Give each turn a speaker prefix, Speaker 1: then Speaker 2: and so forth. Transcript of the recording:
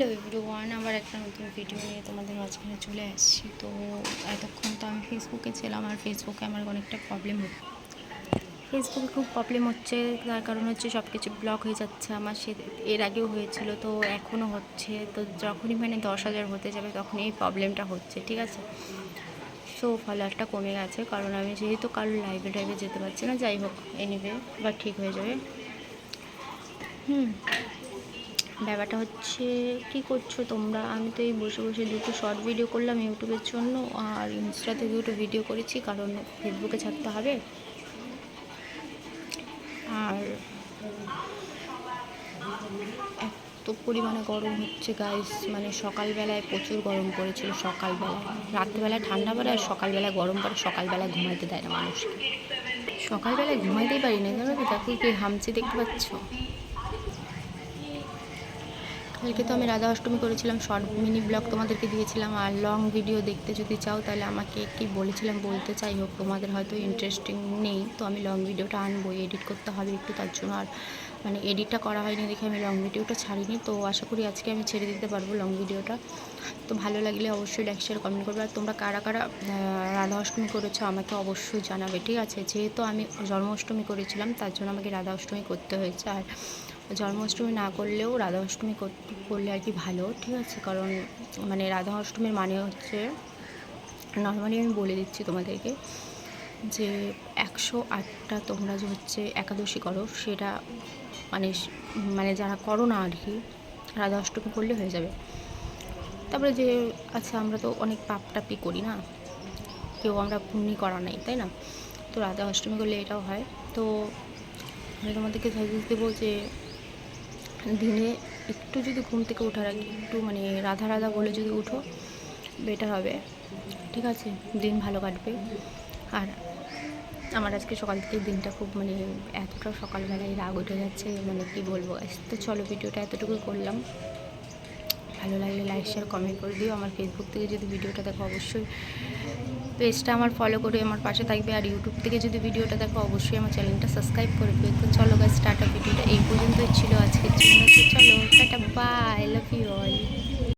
Speaker 1: Hello everyone, আবার একটা নতুন ভিডিও নিয়ে তোমাদের মাঝখানে চলে আসছি। তো এতক্ষণ তো আমি ফেসবুকে ছিলাম, আর ফেসবুকে আমার অনেকটা প্রবলেম হচ্ছে। ফেসবুকে খুব প্রবলেম হচ্ছে, তার কারণ হচ্ছে সব কিছু ব্লক হয়ে যাচ্ছে, আমার সে এর আগেও হয়েছিল, তো এখনও হচ্ছে। তো যখনই মানে দশ হাজার হতে যাবে তখন এই প্রবলেমটা হচ্ছে, ঠিক আছে? সো ফলোয়ারটা কমে গেছে, কারণ আমি যেহেতু কারোর লাইভে টাইভে যেতে পারছি না, যাই হোক এনিওয়ে বা ঠিক হয়ে যাবে। হুম। ব্যাপারটা হচ্ছে, কি করছ তোমরা? আমি তো এই বসে বসে দুটো শর্ট ভিডিও করলাম ইউটিউবের জন্য আর ইনস্টা থেকে দুটো ভিডিও করেছি, কারণ ফেসবুকে ছাড়তে হবে। আর এত পরিমাণে গরম হচ্ছে গাইস মানে সকালবেলায় প্রচুর গরম পড়েছিল সকালবেলায়। রাত্রিবেলায় ঠান্ডা পড়ে আর সকালবেলায় গরম পড়ে, সকালবেলায় ঘুমাইতে দেয় না মানুষকে। সকালবেলায় ঘুমাইতেই পারি না জানো তো দেখো কি হামচি দেখতে পাচ্ছ? কালকে তো আমি রাধা অষ্টমী করেছিলাম শর্ট মিনি ব্লগ তোমাদেরকে দিয়েছিলাম আর লং ভিডিও দেখতে যদি চাও তাহলে আমাকে কি বলেছিলাম, বলতে চাই হোক, তোমাদের হয়তো ইন্টারেস্টিং নেই, তো আমি লং ভিডিওটা আনব এডিট করতে হবে একটু তার জন্য। আর মানে এডিটটা করা হয়নি দেখে আমি লং ভিডিওটা ছাড়িনি। তো আশা করি আজকে আমি ছেড়ে দিতে পারব লং ভিডিওটা তো ভালো লাগলে অবশ্যই লাইক শেয়ার কমেন্ট করবে। আর তোমরা কারা কারা রাধা অষ্টমী করেছ আমাকে অবশ্যই জানাবে, ঠিক আছে? যেহেতু আমি জন্মাষ্টমী করেছিলাম, তার জন্য আমাকে রাধা অষ্টমী করতে হয়েছে। আর জন্মাষ্টমী না করলেও রাধা অষ্টমী কর- করলে আর কি ভালো, ঠিক আছে? কারণ মানে রাধা অষ্টমীর মানে হচ্ছে নর্মালি আমি বলে দিচ্ছি তোমাদেরকে যে একশো আটটা তোমরা যে হচ্ছে একাদশী করো, সেটা মানে মানে যারা করো না আর কি রাধা অষ্টমী করলে হয়ে যাবে। তারপরে যে আচ্ছা আমরা তো অনেক পাপ টাপি করি না, কেউ আমরা পুণ্যি করা নেই, তাই না? তো রাধা অষ্টমী করলে এটাও হয়। তো আমি তোমাদেরকে সাজেস্ট দেবো যে দিনে একটু যদি ঘুম থেকে ওঠার আগে একটু মানে রাধা রাধা বলে যদি উঠো বেটার হবে। ঠিক আছে? দিন ভালো কাটবে। আর আমার আজকে সকাল থেকে দিনটা খুব মানে এতটা সকালবেলায় রাগ উঠে যাচ্ছে মানে কি বলব। তো চলো ভিডিওটা এতটুকু করলাম। ভালো লাগলে লাইক শেয়ার কমেন্ট করে দিও। আমার ফেসবুক থেকে যদি ভিডিওটা দেখো অবশ্যই পেজটা আমার ফলো করে আমার পাশে থাকবে। আর ইউটিউব থেকে যদি ভিডিওটা দেখো অবশ্যই আমার চ্যানেলটা সাবস্ক্রাইব করে দিও। তো চলো গাছ টাটা। ভিডিওটা এই পর্যন্তই ছিল আজকের জন্য। চলো, টাটা বাই লাভ ইউ